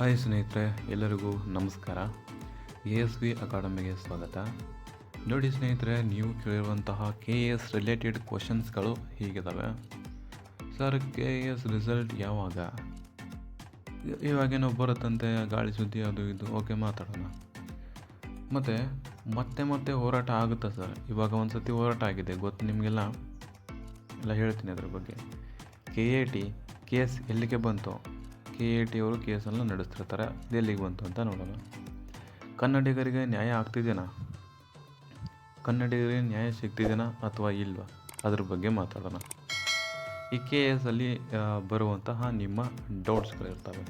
Hi ಸ್ನೇಹಿತರೆ, ಎಲ್ಲರಿಗೂ ನಮಸ್ಕಾರ. ಎ ಎಸ್ ವಿ ಅಕಾಡೆಮಿಗೆ ಸ್ವಾಗತ. ನೋಡಿ ಸ್ನೇಹಿತರೆ, ನೀವು ಕೇಳಿರುವಂತಹ ಕೆ ಎ ಎಸ್ ರಿಲೇಟೆಡ್ ಕ್ವಶನ್ಸ್ಗಳು ಹೀಗಿದ್ದಾವೆ sir K A S result ಯಾವಾಗ? ಇವಾಗೇನೋ ಬರುತ್ತಂತೆ ಗಾಳಿ ಸುದ್ದಿ ಅದು ಇದು, ಓಕೆ ಮಾತಾಡೋಣ. ಮತ್ತು, ಮತ್ತೆ ಮತ್ತೆ ಹೋರಾಟ ಆಗುತ್ತಾ ಸರ್ ಇವಾಗ ಒಂದು ಸತಿ ಹೋರಾಟ ಆಗಿದೆ, ಗೊತ್ತು ನಿಮಗೆಲ್ಲ? ಎಲ್ಲ ಹೇಳ್ತೀನಿ ಅದ್ರ ಬಗ್ಗೆ. ಕೆ ಎ ಟಿ ಕೇಸ್ ಎಲ್ಲಿಗೆ ಬಂತು? ಕೆ ಎ ಟಿ ಅವರು ಕೇಸನ್ನು ನಡೆಸ್ತಿರ್ತಾರೆ. ದೆಲ್ಲಿಗೆ ಬಂತು ಅಂತ ನೋಡೋಣ. ಕನ್ನಡಿಗರಿಗೆ ನ್ಯಾಯ ಆಗ್ತಿದೆಯಾ ಕನ್ನಡಿಗರಿಗೆ ನ್ಯಾಯ ಸಿಗ್ತಿದೆಯಾ ಅಥವಾ ಇಲ್ವಾ? ಅದ್ರ ಬಗ್ಗೆ ಮಾತಾಡೋಣ. ಈ ಕೆ ಅಲ್ಲಿ ಬರುವಂತಹ ನಿಮ್ಮ ಡೌಟ್ಸ್ಗಳಿರ್ತವೆ.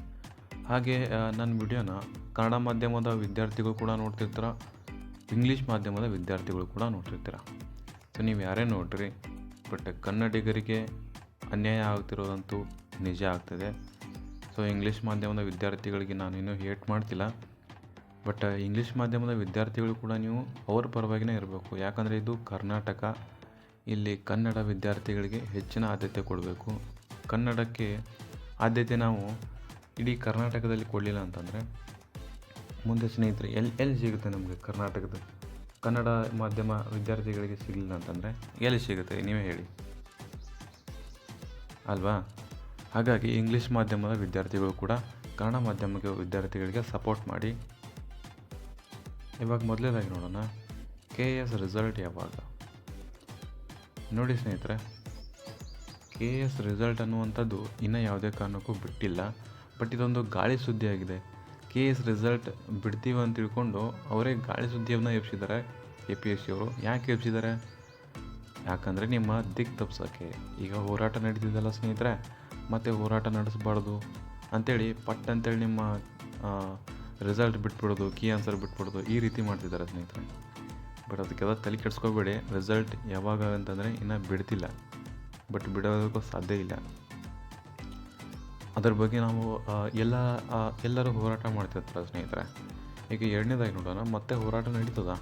ಹಾಗೆ ನನ್ನ ವಿಡಿಯೋನ ಕನ್ನಡ ಮಾಧ್ಯಮದ ವಿದ್ಯಾರ್ಥಿಗಳು ಕೂಡ ನೋಡ್ತಿರ್ತೀರ? ಇಂಗ್ಲೀಷ್ ಮಾಧ್ಯಮದ ವಿದ್ಯಾರ್ಥಿಗಳು ಕೂಡ ನೋಡ್ತಿರ್ತೀರ? ಸೊ, ನೀವು ಯಾರೇ ನೋಡ್ರಿ, ಬಟ್ ಕನ್ನಡಿಗರಿಗೆ ಅನ್ಯಾಯ ಆಗ್ತಿರೋದಂತೂ ನಿಜ ಆಗ್ತಿದೆ. ಸೊ ಇಂಗ್ಲೀಷ್ ಮಾಧ್ಯಮದ ವಿದ್ಯಾರ್ಥಿಗಳಿಗೆ ನಾನು ಇನ್ನೂ ಹೇಟ್ ಮಾಡ್ತಿಲ್ಲ. ಬಟ್ ಇಂಗ್ಲೀಷ್ ಮಾಧ್ಯಮದ ವಿದ್ಯಾರ್ಥಿಗಳು ಕೂಡ ನೀವು ಅವ್ರ ಪರವಾಗಿನೇ ಇರಬೇಕು. ಯಾಕಂದರೆ ಇದು ಕರ್ನಾಟಕ. ಇಲ್ಲಿ ಕನ್ನಡ ವಿದ್ಯಾರ್ಥಿಗಳಿಗೆ ಹೆಚ್ಚಿನ ಆದ್ಯತೆ ಕೊಡಬೇಕು. ಕನ್ನಡಕ್ಕೆ ಆದ್ಯತೆ ನಾವು ಇಡೀ ಕರ್ನಾಟಕದಲ್ಲಿ ಕೊಡಲಿಲ್ಲ ಅಂತಂದರೆ, ಮುಂದೆ ಸ್ನೇಹಿತರೆ ಎಲ್ಲಿ ಎಲ್ಲಿ ಸಿಗುತ್ತೆ ನಮಗೆ ಕರ್ನಾಟಕದ ಕನ್ನಡ ಮಾಧ್ಯಮ ವಿದ್ಯಾರ್ಥಿಗಳಿಗೆ ಸಿಗಲಿಲ್ಲ ಅಂತಂದರೆ ಎಲ್ಲಿ ಸಿಗುತ್ತೆ? ನೀವೇ ಹೇಳಿ. ಅಲ್ವಾ? ಹಾಗಾಗಿ ಇಂಗ್ಲೀಷ್ ಮಾಧ್ಯಮದ ವಿದ್ಯಾರ್ಥಿಗಳು ಕೂಡ ಕನ್ನಡ ಮಾಧ್ಯಮದ ವಿದ್ಯಾರ್ಥಿಗಳಿಗೆ ಸಪೋರ್ಟ್ ಮಾಡಿ. ಇವಾಗ ಮೊದಲೇದಾಗಿ ನೋಡೋಣ. ಕೆ ಎಸ್ ರಿಸಲ್ಟ್ ಯಾವಾಗ? ನೋಡಿ ಸ್ನೇಹಿತರೆ ಕೆ ಎಸ್ ರಿಸಲ್ಟ್ ಅನ್ನುವಂಥದ್ದು ಇನ್ನೂ ಯಾವುದೇ ಕಾರಣಕ್ಕೂ ಬಿಟ್ಟಿಲ್ಲ. ಬಟ್ ಇದೊಂದು ಗಾಳಿ ಸುದ್ದಿ ಆಗಿದೆ. ಕೆ ಎಸ್ ರಿಸಲ್ಟ್ ಬಿಡ್ತೀವಿ ಅಂತ ತಿಳ್ಕೊಂಡು ಅವರೇ ಗಾಳಿ ಸುದ್ದಿಯನ್ನು ಎಬ್ಸಿದ್ದಾರೆ ಎ ಪಿ ಎಸ್ ಸಿ ಅವರು. ಯಾಕೆ ಎಬ್ಸಿದ್ದಾರೆ? ಯಾಕಂದರೆ ನಿಮ್ಮ ದಿಕ್ ತಪ್ಸೋಕ್ಕೆ ಈಗ ಹೋರಾಟ ನಡೀತಿದ್ದಲ್ಲ ಸ್ನೇಹಿತರೆ. ಮತ್ತೆ ಹೋರಾಟ ನಡೆಸಬಾರ್ದು ಅಂಥೇಳಿ ಪಟ್ ಅಂತೇಳಿ ನಿಮ್ಮ ರಿಸಲ್ಟ್ ಬಿಟ್ಬಿಡೋದು ಕೀ ಆನ್ಸರ್ ಬಿಟ್ಬಿಡೋದು ಈ ರೀತಿ ಮಾಡ್ತಿದ್ದಾರೆ ಸ್ನೇಹಿತರೆ. ಬಟ್ ಅದಕ್ಕೆಲ್ಲ ತಲೆ ಕೆಡಿಸ್ಕೋಬೇಡಿ ರಿಸಲ್ಟ್ ಯಾವಾಗ ಅಂತಂದರೆ ಇನ್ನೂ ಬಿಡ್ತಿಲ್ಲ. ಬಟ್ ಬಿಡೋದಕ್ಕೂ ಸಾಧ್ಯ ಇಲ್ಲ. ಅದ್ರ ಬಗ್ಗೆ ನಾವು ಎಲ್ಲ ಎಲ್ಲರೂ ಹೋರಾಟ ಮಾಡ್ತಿರ್ತಾರೆ ಸ್ನೇಹಿತರೆ. ಈಗ ಎರಡನೇದಾಗಿ ನೋಡೋಣ, ಮತ್ತೆ ಹೋರಾಟ ನಡೀತದ?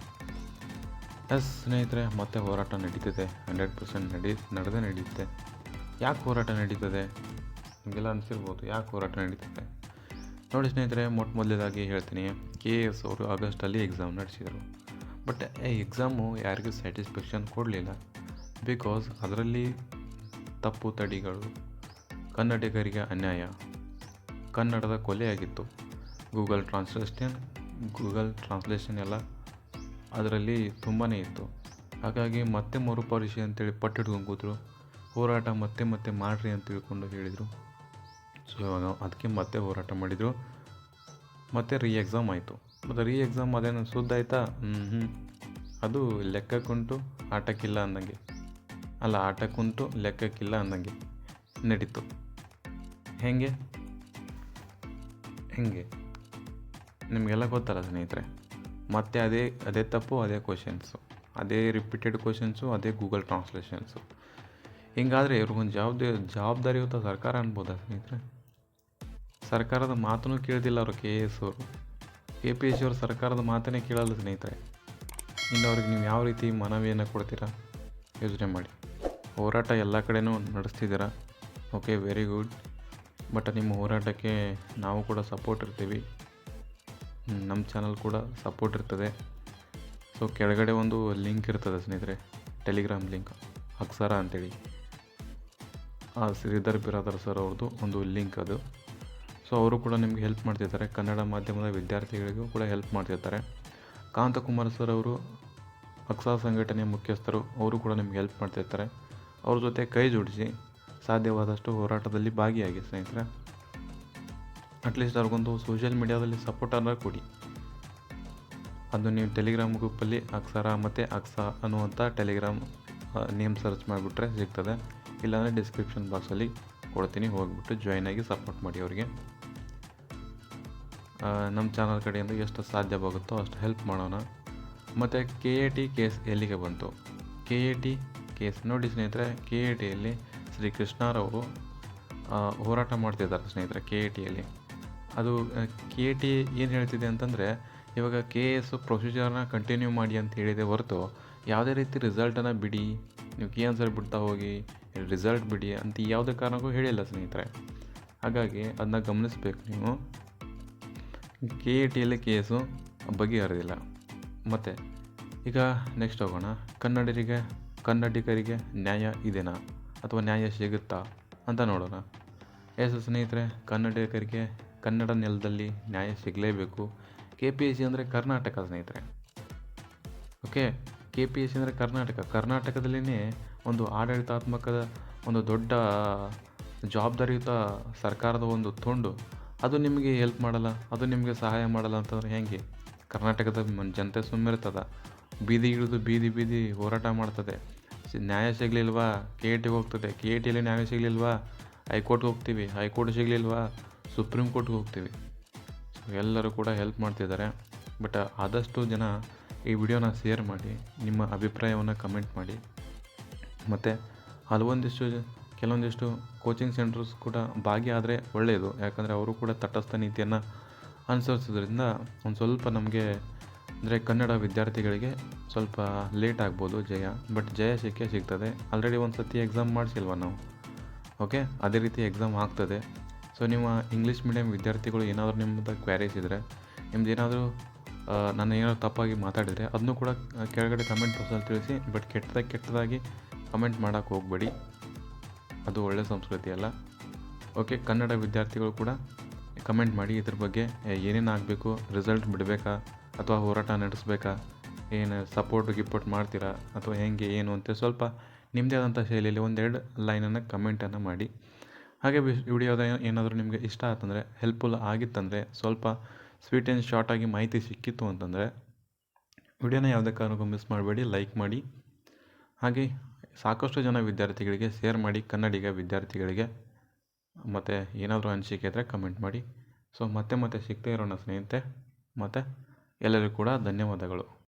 ಎಸ್ ಸ್ನೇಹಿತರೆ, ಮತ್ತೆ ಹೋರಾಟ ನಡೀತದೆ. ಹಂಡ್ರೆಡ್ ಪರ್ಸೆಂಟ್ ನಡೀ, ನಡೆದೇ ನಡೆಯುತ್ತೆ. ಯಾಕೆ ಹೋರಾಟ ನಡೀತದೆ? ನಿಮಗೆಲ್ಲ ಅನಿಸಿರ್ಬೋದು. ಯಾಕೆ ಹೋರಾಟ ನಡೀತಿದೆ? ನೋಡಿ ಸ್ನೇಹಿತರೆ, ಮೊಟ್ಟ ಮೊದಲೇದಾಗಿ ಹೇಳ್ತೀನಿ ಕೆ ಎ ಎಸ್ ಅವರು ಆಗಸ್ಟಲ್ಲಿ ಎಕ್ಸಾಮ್ ನಡೆಸಿದರು. ಬಟ್ ಈ ಎಕ್ಸಾಮು ಯಾರಿಗೂ ಸ್ಯಾಟಿಸ್ಫ್ಯಾಕ್ಷನ್ ಕೊಡಲಿಲ್ಲ. ಬಿಕಾಸ್ ಅದರಲ್ಲಿ ತಪ್ಪು ತಡಿಗಳು, ಕನ್ನಡಿಗರಿಗೆ ಅನ್ಯಾಯ, ಕನ್ನಡದ ಕೊಲೆಯಾಗಿತ್ತು ಗೂಗಲ್ ಟ್ರಾನ್ಸ್ಲೇಷನ್ ಗೂಗಲ್ ಟ್ರಾನ್ಸ್ಲೇಷನ್ ಎಲ್ಲ ಅದರಲ್ಲಿ ತುಂಬಾ ಇತ್ತು. ಹಾಗಾಗಿ ಮತ್ತೆ ಮರುಪರೀಕ್ಷೆ ಅಂತೇಳಿ ಪಟ್ಟಿಡ್ಕೊಂಡು ಕೂತರು. ಹೋರಾಟ ಮತ್ತೆ ಮತ್ತೆ ಮಾಡಿರಿ ಅಂತ ತಿಳ್ಕೊಂಡು ಹೇಳಿದರು. ಸೊ ಇವಾಗ ಅದಕ್ಕೆ ಮತ್ತೆ ಹೋರಾಟ ಮಾಡಿದರು. ಮತ್ತೆ ರೀ ಎಕ್ಸಾಮ್ ಆಯಿತು. ಮತ್ತು ರೀ ಎಕ್ಸಾಮ್ ಅದೇನು ಸುದ್ದ ಆಯ್ತಾ? ಹ್ಞೂ ಹ್ಞೂ ಅದು ಲೆಕ್ಕಕ್ಕುಂಟು, ಆಟಕ್ಕಿಲ್ಲ ಅಂದಂಗೆ. ಅಲ್ಲ, ಆಟಕ್ಕುಂಟು, ಲೆಕ್ಕಕ್ಕಿಲ್ಲ ಅಂದಂಗೆ. ನಡೀತು. ಹೇಗೆ? ಹೆಂಗೆ? ನಿಮಗೆಲ್ಲ ಗೊತ್ತಲ್ಲ ಸ್ನೇಹಿತರೆ. ಮತ್ತೆ ಅದೇ ಅದೇ ತಪ್ಪು, ಅದೇ ಕ್ವಶನ್ಸು ಅದೇ ರಿಪೀಟೆಡ್ ಕ್ವಶನ್ಸು ಅದೇ ಗೂಗಲ್ ಟ್ರಾನ್ಸ್ಲೇಷನ್ಸು ಹಿಂಗಾದರೆ ಇವ್ರಿಗೊಂದು ಜವಾಬ್ದಾರಿ ಜವಾಬ್ದಾರಿಯುತ ಸರ್ಕಾರ ಅನ್ಬೋದಾ ಸ್ನೇಹಿತರೆ? ಸರ್ಕಾರದ ಮಾತನ್ನು ಕೇಳ್ದಿಲ್ಲ ಅವರು ಕೆ ಎ ಎಸ್ ಅವರು ಕೆ ಪಿ ಎಸ್ ಅವರು ಸರ್ಕಾರದ ಮಾತನ್ನೇ ಕೇಳಲ್ಲ ಸ್ನೇಹಿತರೆ. ಇನ್ನು ಅವ್ರಿಗೆ ನೀವು ಯಾವ ರೀತಿ ಮನವಿಯನ್ನು ಕೊಡ್ತೀರಾ? ಯೋಚನೆ ಮಾಡಿ. ಹೋರಾಟ ಎಲ್ಲ ಕಡೆನೂ ನಡೆಸ್ತಿದ್ದೀರಾ? ಓಕೆ ವೆರಿ ಗುಡ್ ಬಟ್ ನಿಮ್ಮ ಹೋರಾಟಕ್ಕೆ ನಾವು ಕೂಡ ಸಪೋರ್ಟ್ ಇರ್ತೀವಿ. ನಮ್ಮ ಚಾನಲ್ ಕೂಡ ಸಪೋರ್ಟ್ ಇರ್ತದೆ. ಸೊ ಕೆಳಗಡೆ ಒಂದು ಲಿಂಕ್ ಇರ್ತದೆ ಸ್ನೇಹಿತರೆ. ಟೆಲಿಗ್ರಾಮ್ ಲಿಂಕ್ ಅಕ್ಸರ ಅಂತೇಳಿ. ಆ ಶ್ರೀಧರ್ ಬಿರಾದರ್ ಸರ್ ಅವ್ರದ್ದು ಒಂದು ಲಿಂಕ್ ಅದು. ಸೊ ಅವರು ಕೂಡ ನಿಮಗೆ ಹೆಲ್ಪ್ ಮಾಡ್ತಿರ್ತಾರೆ ಕನ್ನಡ ಮಾಧ್ಯಮದ ವಿದ್ಯಾರ್ಥಿಗಳಿಗೂ ಕೂಡ ಹೆಲ್ಪ್ ಮಾಡ್ತಿರ್ತಾರೆ ಕಾಂತಕುಮಾರ್ ಸರ್ ಅವರು ಅಕ್ಸಾ ಸಂಘಟನೆಯ ಮುಖ್ಯಸ್ಥರು, ಅವರು ಕೂಡ ನಿಮ್ಗೆ ಹೆಲ್ಪ್ ಮಾಡ್ತಿರ್ತಾರೆ ಅವ್ರ ಜೊತೆ ಕೈ ಜೋಡಿಸಿ ಸಾಧ್ಯವಾದಷ್ಟು ಹೋರಾಟದಲ್ಲಿ ಭಾಗಿಯಾಗಿ ಸ್ನೇಹಿತರೆ. ಅಟ್ಲೀಸ್ಟ್ ಅವ್ರಿಗೊಂದು ಸೋಷಿಯಲ್ ಮೀಡಿಯಾದಲ್ಲಿ ಸಪೋರ್ಟನ್ನು ಕೊಡಿ. ಅದು ನೀವು ಟೆಲಿಗ್ರಾಮ್ ಗ್ರೂಪಲ್ಲಿ ಅಕ್ಸರ ಮತ್ತು ಅಕ್ಸಾ ಅನ್ನುವಂಥ ಟೆಲಿಗ್ರಾಮ್ ನೇಮ್ ಸರ್ಚ್ ಮಾಡಿಬಿಟ್ರೆ ಸಿಗ್ತದೆ. ಇಲ್ಲಾಂದರೆ ಡಿಸ್ಕ್ರಿಪ್ಷನ್ ಬಾಕ್ಸಲ್ಲಿ ಕೊಡ್ತೀನಿ. ಹೋಗಿಬಿಟ್ಟು ಜಾಯ್ನ್ ಆಗಿ ಸಪೋರ್ಟ್ ಮಾಡಿ ಅವರಿಗೆ. ನಮ್ಮ ಚಾನಲ್ ಕಡೆಯಿಂದ ಎಷ್ಟು ಸಾಧ್ಯವಾಗುತ್ತೋ ಅಷ್ಟು ಹೆಲ್ಪ್ ಮಾಡೋಣ. ಮತ್ತು ಕೆ ಎ ಟಿ ಕೇಸ್ ಎಲ್ಲಿಗೆ ಬಂತು? ಕೆ ಎ ಟಿ ಕೇಸ್ ನೋಡಿ ಸ್ನೇಹಿತರೆ ಕೆ ಎ ಟಿಯಲ್ಲಿ ಶ್ರೀ ಕೃಷ್ಣರವರು ಹೋರಾಟ ಮಾಡ್ತಿದ್ದಾರೆ ಸ್ನೇಹಿತರೆ ಕೆ ಎ ಟಿಯಲ್ಲಿ ಅದು ಕೆ ಎ ಟಿ ಏನು ಹೇಳ್ತಿದೆ ಅಂತಂದರೆ, ಇವಾಗ ಕೆ ಎಸ್ ಪ್ರೊಸೀಜರ್ನ ಕಂಟಿನ್ಯೂ ಮಾಡಿ ಅಂತ ಹೇಳಿದೆ ಹೊರತು ಯಾವುದೇ ರೀತಿ ರಿಸಲ್ಟನ್ನು ಬಿಡಿ, ನೀವು ಕೆ ಆನ್ಸರ್ ಬಿಡ್ತಾ ಹೋಗಿ ರಿಸಲ್ಟ್ ಬಿಡಿ ಅಂತ ಯಾವುದೇ ಕಾರಣಕ್ಕೂ ಹೇಳಿಲ್ಲ ಸ್ನೇಹಿತರೆ. ಹಾಗಾಗಿ ಅದನ್ನ ಗಮನಿಸಬೇಕು ನೀವು. ಕೆ ಎ ಟಿಯಲ್ಲಿ ಕೇಸು ಬಗೆಹರಿದಿಲ್ಲ ಮತ್ತು, ಈಗ ನೆಕ್ಸ್ಟ್ ಹೋಗೋಣ. ಕನ್ನಡಿಗರಿಗೆ ಕನ್ನಡಿಗರಿಗೆ ನ್ಯಾಯ ಇದೆನಾ? ಅಥವಾ ನ್ಯಾಯ ಸಿಗುತ್ತಾ? ಅಂತ ನೋಡೋಣ. ಎಸ್, ಸ್ನೇಹಿತರೆ, ಕನ್ನಡಿಗರಿಗೆ ಕನ್ನಡ ನೆಲದಲ್ಲಿ ನ್ಯಾಯ ಸಿಗಲೇಬೇಕು. ಕೆ ಪಿ ಎಸ್ ಸಿ ಅಂದರೆ ಕರ್ನಾಟಕ, ಸ್ನೇಹಿತರೆ. Okay? K P S C ಅಂದರೆ ಕರ್ನಾಟಕ. ಕರ್ನಾಟಕದಲ್ಲಿನೇ ಒಂದು ಆಡಳಿತಾತ್ಮಕದ ಒಂದು ದೊಡ್ಡ ಜವಾಬ್ದಾರಿಯುತ ಸರ್ಕಾರದ ಒಂದು ತುಂಡು. ಅದು ನಿಮಗೆ ಹೆಲ್ಪ್ ಮಾಡಲ್ಲ, ಅದು ನಿಮಗೆ ಸಹಾಯ ಮಾಡಲ್ಲ ಅಂತಂದ್ರೆ ಹೇಗೆ? ಕರ್ನಾಟಕದ ಜನತೆ ಸುಮ್ಮಿರ್ತದ ಬೀದಿ ಇಳಿದು ಬೀದಿ ಬೀದಿ ಹೋರಾಟ ಮಾಡ್ತದೆ. ನ್ಯಾಯ ಸಿಗಲಿಲ್ವಾ? ಕೆ ಎ ಟಿಗೆ ಹೋಗ್ತದೆ. ಕೆ ಎ ಟಿಯಲ್ಲಿ ನ್ಯಾಯ ಸಿಗಲಿಲ್ವಾ? ಹೈಕೋರ್ಟ್ಗೆ ಹೋಗ್ತೀವಿ. ಹೈಕೋರ್ಟ್ ಸಿಗಲಿಲ್ವಾ? ಸುಪ್ರೀಂ ಕೋರ್ಟ್ಗೆ ಹೋಗ್ತೀವಿ. ಸೊ ಎಲ್ಲರೂ ಕೂಡ ಹೆಲ್ಪ್ ಮಾಡ್ತಿದ್ದಾರೆ. ಬಟ್ ಆದಷ್ಟು ಜನ ಈ ವಿಡಿಯೋನ ಶೇರ್ ಮಾಡಿ, ನಿಮ್ಮ ಅಭಿಪ್ರಾಯವನ್ನು ಕಮೆಂಟ್ ಮಾಡಿ. ಮತ್ತು, ಹಲವೊಂದಿಷ್ಟು ಕೆಲವೊಂದಿಷ್ಟು ಕೋಚಿಂಗ್ ಸೆಂಟರ್ಸ್ ಕೂಡ ಭಾಗಿಯಾದರೆ ಒಳ್ಳೆಯದು ಯಾಕಂದರೆ ಅವರು ಕೂಡ ತಟಸ್ಥ ನೀತಿಯನ್ನು ಅನುಸರಿಸೋದ್ರಿಂದ ಒಂದು ಸ್ವಲ್ಪ ನಮಗೆ ಅಂದರೆ ಕನ್ನಡ ವಿದ್ಯಾರ್ಥಿಗಳಿಗೆ ಸ್ವಲ್ಪ ಲೇಟ್ ಆಗ್ಬೋದು ಜಯ. ಬಟ್ ಜಯ ಸಿಕ್ಕೇ ಸಿಗ್ತದೆ. ಆಲ್ರೆಡಿ ಒಂದು ಸತಿ ಎಕ್ಸಾಮ್ ಮಾಡಿಸಿಲ್ವ ನಾವು? ಓಕೆ ಅದೇ ರೀತಿ ಎಕ್ಸಾಮ್ ಆಗ್ತದೆ. ಸೊ ನಿಮ್ಮ ಇಂಗ್ಲೀಷ್ ಮೀಡಿಯಂ ವಿದ್ಯಾರ್ಥಿಗಳು ಏನಾದರೂ ನಿಮ್ಮದು ಕ್ವ್ಯಾರೀಸ್ ಇದ್ದರೆ ನಿಮ್ದು ಏನಾದರೂ ನಾನು ಏನಾದ್ರು ತಪ್ಪಾಗಿ ಮಾತಾಡಿದರೆ ಅದನ್ನು ಕೂಡ ಕೆಳಗಡೆ ಕಮೆಂಟ್ ಬಾಕ್ಸಲ್ಲಿ ತಿಳಿಸಿ ಬಟ್ ಕೆಟ್ಟದಾಗಿ ಕೆಟ್ಟದಾಗಿ ಕಮೆಂಟ್ ಮಾಡೋಕ್ಕೆ ಹೋಗಬೇಡಿ. ಅದು ಒಳ್ಳೆಯ ಸಂಸ್ಕೃತಿ ಅಲ್ಲ. ಓಕೆ ಕನ್ನಡ ವಿದ್ಯಾರ್ಥಿಗಳು ಕೂಡ ಕಮೆಂಟ್ ಮಾಡಿ ಇದ್ರ ಬಗ್ಗೆ ಏನೇನು ಆಗಬೇಕು ರಿಸಲ್ಟ್ ಬಿಡಬೇಕಾ, ಅಥವಾ ಹೋರಾಟ ನಡೆಸಬೇಕಾ, ಏನು ಸಪೋರ್ಟ್ ಗಿಪೋರ್ಟ್ ಮಾಡ್ತೀರಾ, ಅಥವಾ ಹೆಂಗೆ, ಏನು ಅಂತ ಸ್ವಲ್ಪ ನಿಮ್ಮದೇ ಆದಂಥ ಶೈಲಿಯಲ್ಲಿ ಒಂದೆರಡು ಲೈನನ್ನು ಕಮೆಂಟನ್ನು ಮಾಡಿ. ಹಾಗೆ ವಿಡಿಯೋದ ಏನಾದರೂ ನಿಮಗೆ ಇಷ್ಟ ಆತಂದರೆ ಹೆಲ್ಪ್ಫುಲ್ ಆಗಿತ್ತಂದರೆ, ಸ್ವಲ್ಪ ಸ್ವೀಟ್ ಆ್ಯಂಡ್ ಶಾರ್ಟಾಗಿ ಮಾಹಿತಿ ಸಿಕ್ಕಿತ್ತು ಅಂತಂದರೆ, ವಿಡಿಯೋನ ಯಾವುದೇ ಕಾರಣಕ್ಕೂ ಮಿಸ್ ಮಾಡಬೇಡಿ ಲೈಕ್ ಮಾಡಿ. ಹಾಗೆ ಸಾಕಷ್ಟು ಜನ ವಿದ್ಯಾರ್ಥಿಗಳಿಗೆ ಶೇರ್ ಮಾಡಿ ಕನ್ನಡಿಗ ವಿದ್ಯಾರ್ಥಿಗಳಿಗೆ ಮತ್ತು ಏನಾದರೂ ಅನಿಸಿಕೆ ಇದ್ದರೆ ಕಮೆಂಟ್ ಮಾಡಿ. ಸೊ ಮತ್ತೆ ಮತ್ತೆ ಸಿಗ್ತಾ ಇರೋಣ ಸ್ನೇಹಿತೆ ಮತ್ತು ಎಲ್ಲರಿಗೂ ಕೂಡ ಧನ್ಯವಾದಗಳು.